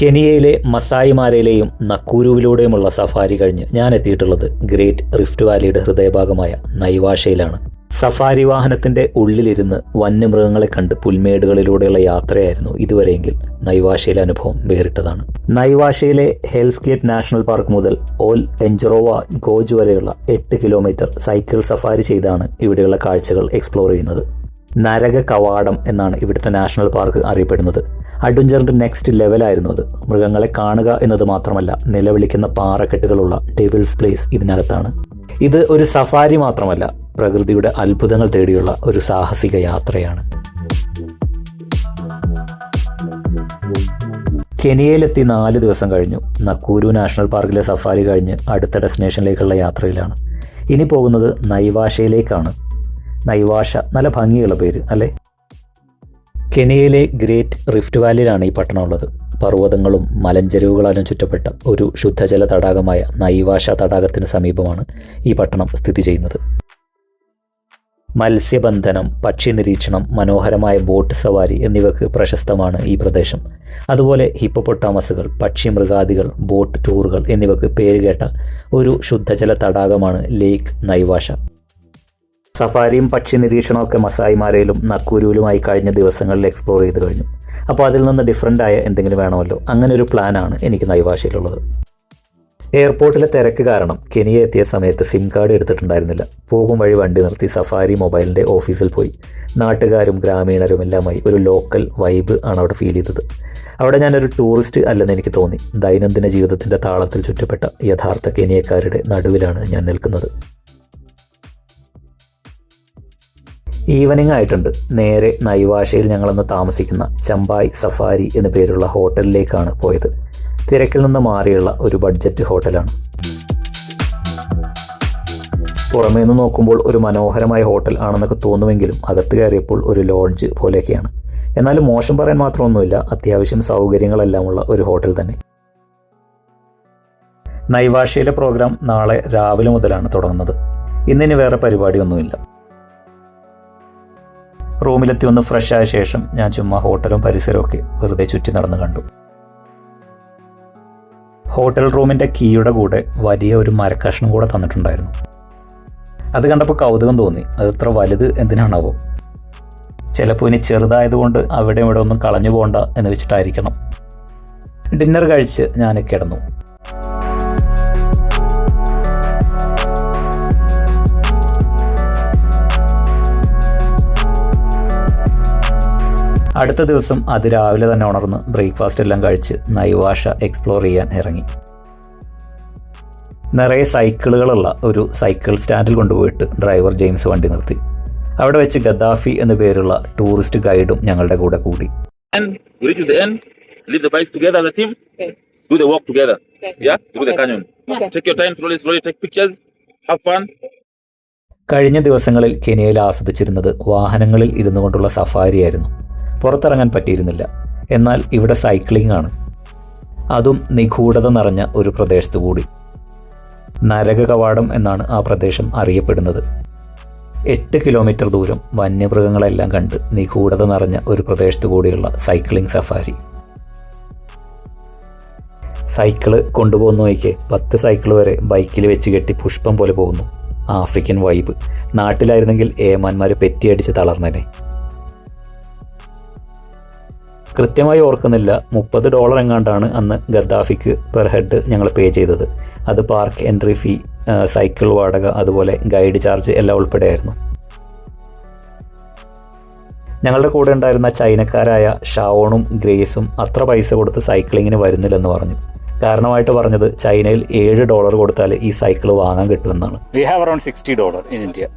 കെനിയയിലെ മസായിമാരയിലെയും നക്കൂരുവിലൂടെയുമുള്ള safari കഴിഞ്ഞ് ഞാൻ എത്തിയിട്ടുള്ളത് ഗ്രേറ്റ് റിഫ്റ്റ് വാലിയുടെ ഹൃദയഭാഗമായ നൈവാഷയിലാണ്. സഫാരി വാഹനത്തിന്റെ ഉള്ളിലിരുന്ന് വന്യമൃഗങ്ങളെ കണ്ട് പുൽമേടുകളിലൂടെയുള്ള യാത്രയായിരുന്നു ഇതുവരെയെങ്കിൽ നൈവാഷയിലെ അനുഭവം വേറിട്ടതാണ്. നൈവാഷയിലെ ഹെൽസ് ഗേറ്റ് നാഷണൽ പാർക്ക് മുതൽ ഓൽ എൻജറോവ ഗോജ് വരെയുള്ള എട്ട് കിലോമീറ്റർ സൈക്കിൾ സഫാരി ചെയ്താണ് ഇവിടെയുള്ള കാഴ്ചകൾ എക്സ്പ്ലോർ ചെയ്യുന്നത്. നരക കവാടം എന്നാണ് ഇവിടുത്തെ നാഷണൽ പാർക്ക് അറിയപ്പെടുന്നത്. അഡ്വഞ്ചറിന്റെ നെക്സ്റ്റ് ലെവലായിരുന്നു അത്. മൃഗങ്ങളെ കാണുക എന്നത് മാത്രമല്ല നിലവിളിക്കുന്ന പാറക്കെട്ടുകളുള്ള ഡെവിൾസ് പ്ലേസ് ഇതിനകത്താണ്. ഇത് ഒരു സഫാരി മാത്രമല്ല പ്രകൃതിയുടെ അത്ഭുതങ്ങൾ തേടിയുള്ള ഒരു സാഹസിക യാത്രയാണ്. കെനിയയിലെത്തി നാല് ദിവസം കഴിഞ്ഞു. നക്കൂരു നാഷണൽ പാർക്കിലെ സഫാരി കഴിഞ്ഞ് അടുത്ത ഡെസ്റ്റിനേഷനിലേക്കുള്ള യാത്രയിലാണ്. ഇനി പോകുന്നത് നൈവാഷയിലേക്കാണ്. നൈവാഷ നല്ല ഭംഗിയുള്ള പേര് അല്ലേ? കെനിയയിലെ ഗ്രേറ്റ് റിഫ്റ്റ് വാലിയിലാണ് ഈ പട്ടണം ഉള്ളത് പർവതങ്ങളും മലഞ്ചെരുവുകളാലും ചുറ്റപ്പെട്ട ഒരു ശുദ്ധജല തടാകമായ നൈവാഷ തടാകത്തിന് സമീപമാണ് ഈ പട്ടണം സ്ഥിതി ചെയ്യുന്നത്. മത്സ്യബന്ധനം പക്ഷി നിരീക്ഷണം മനോഹരമായ ബോട്ട് സവാരി എന്നിവയ്ക്ക് പ്രശസ്തമാണ് ഈ പ്രദേശം. അതുപോലെ ഹിപ്പൊട്ടാമസുകൾ പക്ഷി മൃഗാദികൾ ബോട്ട് ടൂറുകൾ എന്നിവയ്ക്ക് പേരുകേട്ട ഒരു ശുദ്ധജല തടാകമാണ് ലേക്ക് നൈവാഷ. സഫാരിയും പക്ഷി നിരീക്ഷണവും ഒക്കെ മസായിമാരയിലും നക്കൂരുവിലുമായി കഴിഞ്ഞ ദിവസങ്ങളിൽ എക്സ്പ്ലോർ ചെയ്ത് കഴിഞ്ഞു. അപ്പോൾ അതിൽ നിന്ന് ഡിഫറന്റ് ആയ എന്തെങ്കിലും വേണമല്ലോ? അങ്ങനെ ഒരു പ്ലാനാണ് എനിക്ക് നൈവാശയിലുള്ളത്. എയർപോർട്ടിലെ തിരക്ക് കാരണം കെനിയ എത്തിയ സമയത്ത് സിം കാർഡ് എടുത്തിട്ടുണ്ടായിരുന്നില്ല. പോകും വഴി വണ്ടി നിർത്തി സഫാരി മൊബൈലിന്റെ ഓഫീസിൽ പോയി. നാട്ടുകാരും ഗ്രാമീണരും എല്ലാമായി ഒരു ലോക്കൽ വൈബ് ആണ് അവിടെ ഫീൽ ചെയ്തത്. അവിടെ ഞാനൊരു ടൂറിസ്റ്റ് അല്ലെന്ന് എനിക്ക് തോന്നി. ദൈനംദിന ജീവിതത്തിന്റെ താളത്തിൽ ചുറ്റപ്പെട്ട യഥാർത്ഥ കെനിയക്കാരുടെ നടുവിലാണ് ഞാൻ നിൽക്കുന്നത്. ഈവനിങ് ആയിട്ടുണ്ട് നേരെ നൈവാഷയിൽ ഞങ്ങളന്ന് താമസിക്കുന്ന ചമ്പായ് സഫാരി എന്ന പേരുള്ള ഹോട്ടലിലേക്കാണ് പോയത്. തിരക്കിൽ നിന്ന് മാറിയുള്ള ഒരു ബഡ്ജറ്റ് ഹോട്ടലാണ്. പുറമേ നിന്ന് നോക്കുമ്പോൾ ഒരു മനോഹരമായ ഹോട്ടൽ ആണെന്നൊക്കെ തോന്നുമെങ്കിലും അകത്ത് കയറിയപ്പോൾ ഒരു ലോഡ്ജ് പോലെയൊക്കെയാണ്. എന്നാലും മോശം പറയാൻ മാത്രമൊന്നുമില്ല അത്യാവശ്യം സൗകര്യങ്ങളെല്ലാം ഉള്ള ഒരു ഹോട്ടൽ തന്നെ. നൈവാഷയിലെ പ്രോഗ്രാം നാളെ രാവിലെ മുതലാണ് തുടങ്ങുന്നത്. ഇന്നിനി വേറെ പരിപാടിയൊന്നുമില്ല. റൂമിലെത്തി ഒന്ന് ഫ്രഷ് ആയ ശേഷം ഞാൻ ചുമ്മാ ഹോട്ടലും പരിസരവും ഒക്കെ വെറുതെ ചുറ്റി നടന്ന് കണ്ടു. ഹോട്ടൽ റൂമിന്റെ കീയുടെ കൂടെ വലിയ ഒരു മരക്കഷ്ണം കൂടെ തന്നിട്ടുണ്ടായിരുന്നു. അത് കണ്ടപ്പോൾ കൗതുകം തോന്നി. അത് ഇത്ര വലുത് എന്തിനാണാവോ. ചിലപ്പോൾ ഇനി ചെറുതായതുകൊണ്ട് അവിടെ ഇവിടെ ഒന്നും കളഞ്ഞു പോകണ്ട എന്ന് വെച്ചിട്ടായിരിക്കണം. ഡിന്നർ കഴിച്ച് ഞാൻ കിടന്നു. അടുത്ത ദിവസം അതിരാവിലെ തന്നെ ഉണർന്ന് ബ്രേക്ക്ഫാസ്റ്റ് എല്ലാം കഴിച്ച് നൈവാഷ എക്സ്പ്ലോർ ചെയ്യാൻ ഇറങ്ങി. നിറയെ സൈക്കിളുകളുള്ള ഒരു സൈക്കിൾ സ്റ്റാൻഡിൽ കൊണ്ടുപോയിട്ട് ഡ്രൈവർ ജെയിംസ് വണ്ടി നിർത്തി. അവിടെ വെച്ച് ഗദ്ദാഫി എന്ന പേരുള്ള ടൂറിസ്റ്റ് ഗൈഡും ഞങ്ങളുടെ കൂടെ കൂടി. End, we reach to the end, leave the bike together as a team, do the walk together. Yeah, through the canyon. Take your time, slowly, slowly take pictures, have fun. കഴിഞ്ഞ ദിവസങ്ങളിൽ കെനിയയിൽ ആസ്വദിച്ചിരുന്നത് വാഹനങ്ങളിൽ ഇരുന്നു കൊണ്ടുള്ള സഫാരിയായിരുന്നു. പുറത്തിറങ്ങാൻ പറ്റിയിരുന്നില്ല. എന്നാൽ ഇവിടെ സൈക്ലിംഗ് ആണ്. അതും നിഗൂഢത നിറഞ്ഞ ഒരു പ്രദേശത്തു കൂടി. നരക കവാടം എന്നാണ് ആ പ്രദേശം അറിയപ്പെടുന്നത്. എട്ട് കിലോമീറ്റർ ദൂരം വന്യമൃഗങ്ങളെല്ലാം കണ്ട് നിഗൂഢത നിറഞ്ഞ ഒരു പ്രദേശത്തു കൂടിയുള്ള സൈക്ലിംഗ് സഫാരി സൈക്കിൾ കൊണ്ടുപോകുന്ന വഴിക്ക് പത്ത് സൈക്കിൾ വരെ ബൈക്കിൽ വെച്ച് കെട്ടി പുഷ്പം പോലെ പോകുന്നു. ആഫ്രിക്കൻ വൈബ് നാട്ടിലായിരുന്നെങ്കിൽ ഏമാന്മാർ പെറ്റിയടിച്ച് തളർന്നേനെ. കൃത്യമായി ഓർക്കുന്നില്ല. മുപ്പത് ഡോളർ എങ്ങാണ്ടാണ് അന്ന് ഗദ്ദാഫിക്ക് പെർ ഹെഡ് ഞങ്ങൾ പേ ചെയ്തത്. അത് പാർക്ക് എൻട്രി ഫീ സൈക്കിൾ വാടക അതുപോലെ ഗൈഡ് ചാർജ് എല്ലാം ഉൾപ്പെടെയായിരുന്നു. ഞങ്ങളുടെ കൂടെ ഉണ്ടായിരുന്ന ചൈനക്കാരായ ഷാവോണും ഗ്രേസും അത്ര പൈസ കൊടുത്ത് സൈക്ലിങ്ങിന് വരുന്നില്ലെന്ന് പറഞ്ഞു. കാരണമായിട്ട് പറഞ്ഞത് ചൈനയിൽ ഏഴ് ഡോളർ കൊടുത്താൽ ഈ സൈക്കിൾ വാങ്ങാൻ കിട്ടുമെന്നാണ് We have around 60 the in India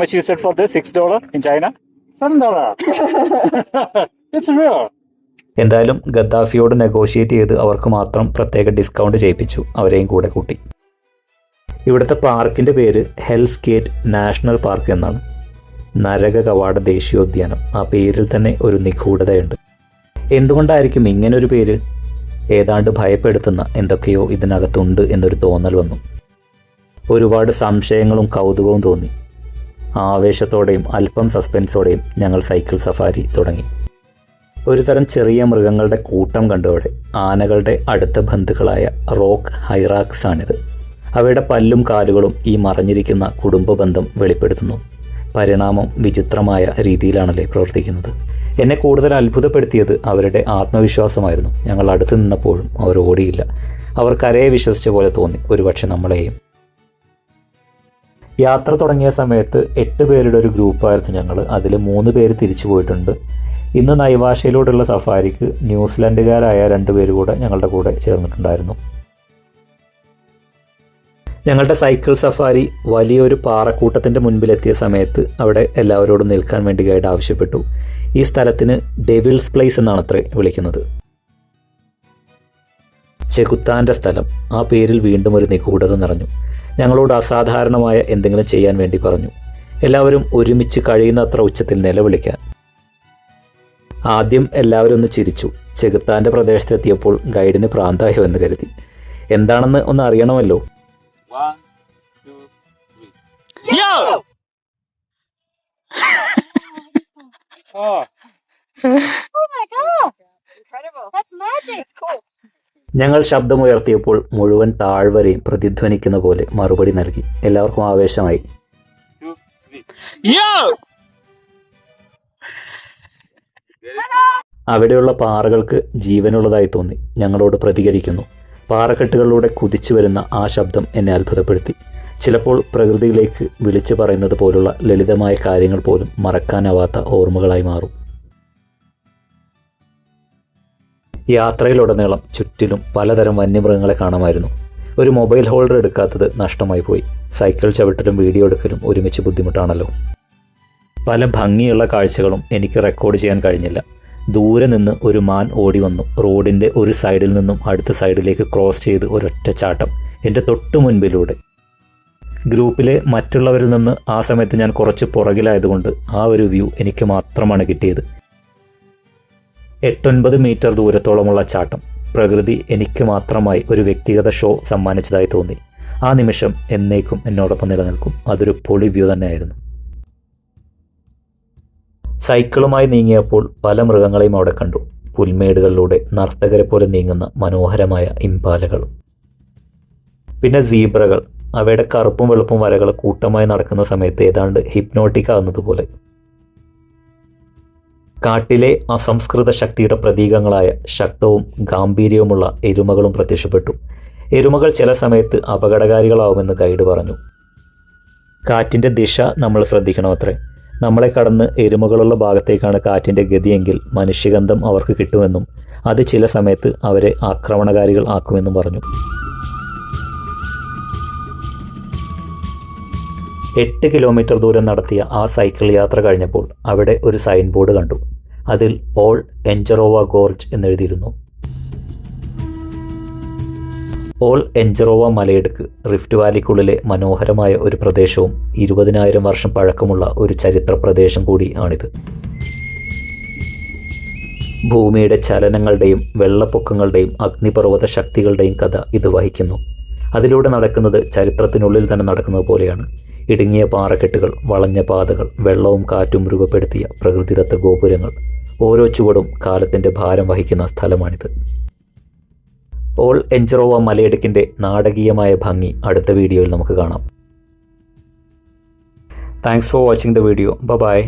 much said for this? Six dollar in Dollar. it's എന്തായാലും ഗദ്ദാഫിയോട് നെഗോഷിയേറ്റ് ചെയ്ത് അവർക്ക് മാത്രം പ്രത്യേക ഡിസ്കൗണ്ട് ചെയ്യിപ്പിച്ചു അവരെയും കൂടെ കൂട്ടി. ഇവിടുത്തെ പാർക്കിന്റെ പേര് ഹെൽസ് ഗേറ്റ് നാഷണൽ പാർക്ക് എന്നാണ്. നരക കവാട ദേശീയോദ്യാനം. ആ പേരിൽ തന്നെ ഒരു നിഗൂഢതയുണ്ട്. എന്തുകൊണ്ടായിരിക്കും ഇങ്ങനൊരു പേര്? ഏതാണ്ട് ഭയപ്പെടുത്തുന്ന എന്തൊക്കെയോ ഇതിനകത്തുണ്ട് എന്നൊരു തോന്നൽ വന്നു. ഒരുപാട് സംശയങ്ങളും കൗതുകവും തോന്നി. ആവേശത്തോടെയും അല്പം സസ്പെൻസോടെയും ഞങ്ങൾ സൈക്കിൾ സഫാരി തുടങ്ങി. ഒരു തരം ചെറിയ മൃഗങ്ങളുടെ കൂട്ടം കണ്ടതോടെ ആനകളുടെ അടുത്ത ബന്ധുക്കളായ റോക്ക് ഹൈറാക്സ് ആണിത്. അവയുടെ പല്ലും കാലുകളും ഈ മറഞ്ഞിരിക്കുന്ന കുടുംബ ബന്ധം വെളിപ്പെടുത്തുന്നു. പരിണാമം വിചിത്രമായ രീതിയിലാണല്ലേ പ്രവർത്തിക്കുന്നത്. എന്നെ കൂടുതൽ അത്ഭുതപ്പെടുത്തിയത് അവരുടെ ആത്മവിശ്വാസമായിരുന്നു. ഞങ്ങൾ അടുത്ത് നിന്നപ്പോഴും അവർ ഓടിയില്ല. അവർ കരയെ വിശ്വസിച്ച പോലെ തോന്നി. ഒരുപക്ഷെ നമ്മളെയും. യാത്ര തുടങ്ങിയ സമയത്ത് എട്ട് പേരുടെ ഒരു ഗ്രൂപ്പായിരുന്നു ഞങ്ങൾ അതിൽ മൂന്ന് പേര് തിരിച്ചു പോയിട്ടുണ്ട്. ഇന്ന് നൈവാഷയിലൂടെയുള്ള സഫാരിക്ക് ന്യൂസിലൻഡുകാരായ രണ്ട് പേര് കൂടെ ഞങ്ങളുടെ കൂടെ ചേർന്നിട്ടുണ്ടായിരുന്നു. ഞങ്ങളുടെ സൈക്കിൾ സഫാരി വലിയൊരു പാറക്കൂട്ടത്തിന്റെ മുൻപിലെത്തിയ സമയത്ത് അവിടെ എല്ലാവരോടും നിൽക്കാൻ വേണ്ടി ഗൈഡ് ആവശ്യപ്പെട്ടു. ഈ സ്ഥലത്തിന് ഡെവിൽസ് പ്ലേസ് എന്നാണ് അത്രേ വിളിക്കുന്നത്. ചെകുത്താന്റെ സ്ഥലം. ആ പേരിൽ വീണ്ടും ഒരു നിഗൂഢത നിറഞ്ഞു. ഞങ്ങളോട് അസാധാരണമായ എന്തെങ്കിലും ചെയ്യാൻ വേണ്ടി പറഞ്ഞു. എല്ലാവരും ഒരുമിച്ച് കഴിയുന്നത്ര ഉച്ചത്തിൽ നിലവിളിക്കാൻ. ആദ്യം എല്ലാവരും ഒന്ന് ചിരിച്ചു. ചെകുത്താന്റെ പ്രദേശത്തെത്തിയപ്പോൾ ഗൈഡിന് പ്രാന്തായോ എന്ന് കരുതി. എന്താണെന്ന് ഒന്ന് അറിയണമല്ലോ? ഞങ്ങൾ ശബ്ദമുയർത്തിയപ്പോൾ മുഴുവൻ താഴ്വരയും പ്രതിധ്വനിക്കുന്ന പോലെ മറുപടി നൽകി. എല്ലാവർക്കും ആവേശമായി. അവിടെയുള്ള പാറകൾക്ക് ജീവനുള്ളതായി തോന്നി. ഞങ്ങളോട് പ്രതികരിക്കുന്നു. പാറക്കെട്ടുകളിലൂടെ കുതിച്ചു വരുന്ന ആ ശബ്ദം എന്നെ അത്ഭുതപ്പെടുത്തി. ചിലപ്പോൾ പ്രകൃതിയിലേക്ക് വിളിച്ചു പറയുന്നത് പോലുള്ള ലളിതമായ കാര്യങ്ങൾ പോലും മറക്കാനാവാത്ത ഓർമ്മകളായി മാറും. യാത്രയിലുടനീളം ചുറ്റിലും പലതരം വന്യമൃഗങ്ങളെ കാണാമായിരുന്നു. ഒരു മൊബൈൽ ഹോൾഡർ എടുക്കാത്തത് നഷ്ടമായി പോയി. സൈക്കിൾ ചവിട്ടലും വീഡിയോ എടുക്കലും ഒരുമിച്ച് ബുദ്ധിമുട്ടാണല്ലോ. പല ഭംഗിയുള്ള കാഴ്ചകളും എനിക്ക് റെക്കോർഡ് ചെയ്യാൻ കഴിഞ്ഞില്ല. ദൂരെ നിന്ന് ഒരു മാൻ ഓടി വന്നു. റോഡിന്റെ ഒരു സൈഡിൽ നിന്നും അടുത്ത സൈഡിലേക്ക് ക്രോസ് ചെയ്ത് ഒരൊറ്റ ചാട്ടം എന്റെ തൊട്ടു മുൻപിലൂടെ. ഗ്രൂപ്പിലെ മറ്റുള്ളവരിൽ നിന്ന് ആ സമയത്ത് ഞാൻ കുറച്ച് പുറകിലായതുകൊണ്ട് ആ ഒരു വ്യൂ എനിക്ക് മാത്രമാണ് കിട്ടിയത്. എട്ടൊൻപത് മീറ്റർ ദൂരത്തോളമുള്ള ചാട്ടം. പ്രകൃതി എനിക്ക് മാത്രമായി ഒരു വ്യക്തിഗത ഷോ സമ്മാനിച്ചതായി തോന്നി. ആ നിമിഷം എന്നേക്കും എന്നോടൊപ്പം നിലനിൽക്കും. അതൊരു പൊളി വ്യൂ തന്നെയായിരുന്നു. സൈക്കിളുമായി നീങ്ങിയപ്പോൾ പല മൃഗങ്ങളെയും അവിടെ കണ്ടു. പുൽമേടുകളിലൂടെ നർത്തകരെ പോലെ നീങ്ങുന്ന മനോഹരമായ ഇമ്പാലകൾ പിന്നെ സീബ്രകൾ. അവയുടെ കറുപ്പും വെളുപ്പും വരകൾ കൂട്ടമായി നടക്കുന്ന സമയത്ത് ഏതാണ്ട് ഹിപ്നോട്ടിക് ആകുന്നതുപോലെ കാട്ടിലെ അസംസ്കൃത ശക്തിയുടെ പ്രതീകങ്ങളായ ശക്തവും ഗാംഭീര്യവുമുള്ള എരുമകളും പ്രത്യക്ഷപ്പെട്ടു. എരുമകൾ ചില സമയത്ത് അപകടകാരികളാവുമെന്ന് ഗൈഡ് പറഞ്ഞു. കാറ്റിന്റെ ദിശ നമ്മൾ ശ്രദ്ധിക്കണമത്രേ. നമ്മളെ കടന്ന് എരുമകളുള്ള ഭാഗത്തേക്കാണ് കാറ്റിന്റെ ഗതിയെങ്കിൽ മനുഷ്യഗന്ധം അവർക്ക് കിട്ടുമെന്നും അത് ചില സമയത്ത് അവരെ ആക്രമണകാരികൾ ആക്കുമെന്നും പറഞ്ഞു. എട്ട് കിലോമീറ്റർ ദൂരം നടത്തിയ ആ സൈക്കിൾ യാത്ര കഴിഞ്ഞപ്പോൾ അവിടെ ഒരു സൈൻ ബോർഡ് കണ്ടു. അതിൽ ഓൾ എൻജറോവ ഗോർജ് എന്നെഴുതിയിരുന്നു. ഓൾ എൻജറോവ മലയിടുക്ക് റിഫ്റ്റ് വാലിക്കുള്ളിലെ മനോഹരമായ ഒരു പ്രദേശവും ഇരുപതിനായിരം വർഷം പഴക്കമുള്ള ഒരു ചരിത്ര പ്രദേശം കൂടി ആണിത്. ഭൂമിയുടെ ചലനങ്ങളുടെയും വെള്ളപ്പൊക്കങ്ങളുടെയും അഗ്നിപർവത ശക്തികളുടെയും കഥ ഇത് വഹിക്കുന്നു. അതിലൂടെ നടക്കുന്നത് ചരിത്രത്തിനുള്ളിൽ തന്നെ നടക്കുന്നത് പോലെയാണ്. ഇടുങ്ങിയ പാറക്കെട്ടുകൾ വളഞ്ഞ പാതകൾ വെള്ളവും കാറ്റും രൂപപ്പെടുത്തിയ പ്രകൃതിദത്ത ഗോപുരങ്ങൾ ഓരോ ചുവടും കാലത്തിന്റെ ഭാരം വഹിക്കുന്ന സ്ഥലമാണിത്. ഓൾ എഞ്ചറോവ മലയിടുക്കിന്റെ നാടകീയമായ ഭംഗി അടുത്ത വീഡിയോയിൽ നമുക്ക് കാണാം. Thanks for watching the video ബ ബൈ